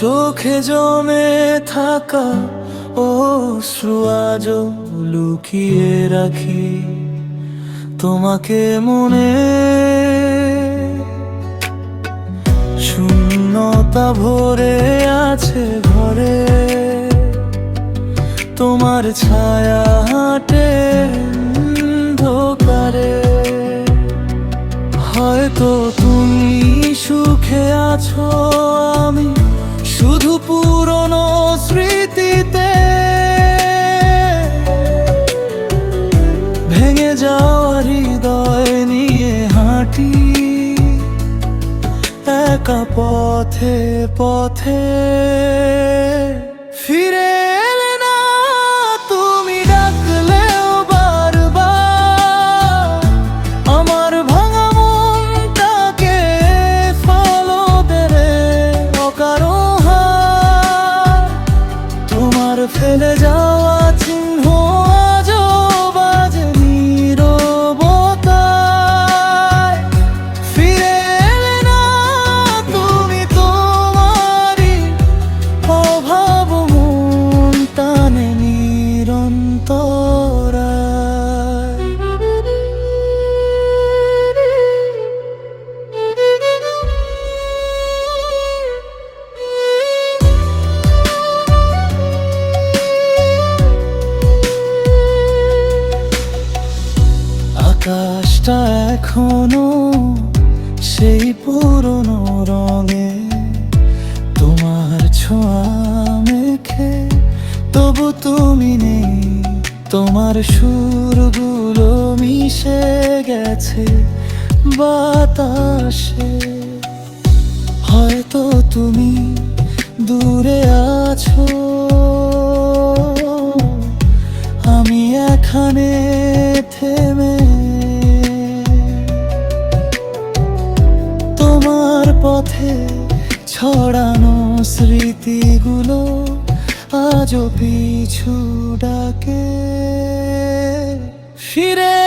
চোখে জমে থাকা ও আজ লুকিয়ে রাখি। তোমাকে মনে শূন্যতা ভরে আছে ঘরে। তোমার ছায়া হাটে ধোকারে হয়তো তুমি সুখে আছো একা পথে পথে ফিরে না। তুমি বারবার আমার তোমার ফেলে যাওয়া এখনও সেই পুরনো রঙে তোমার ছোঁয়া মেখে তবু তুমি নেই, তোমার সুরগুলো মিশে গেছে বাতাসে। হয়তো তুমি দূরে আছো, আমি এখানে থেমে ছড়ানো স্মৃতিগুলো আজও পিছু ডাকে। ফিরে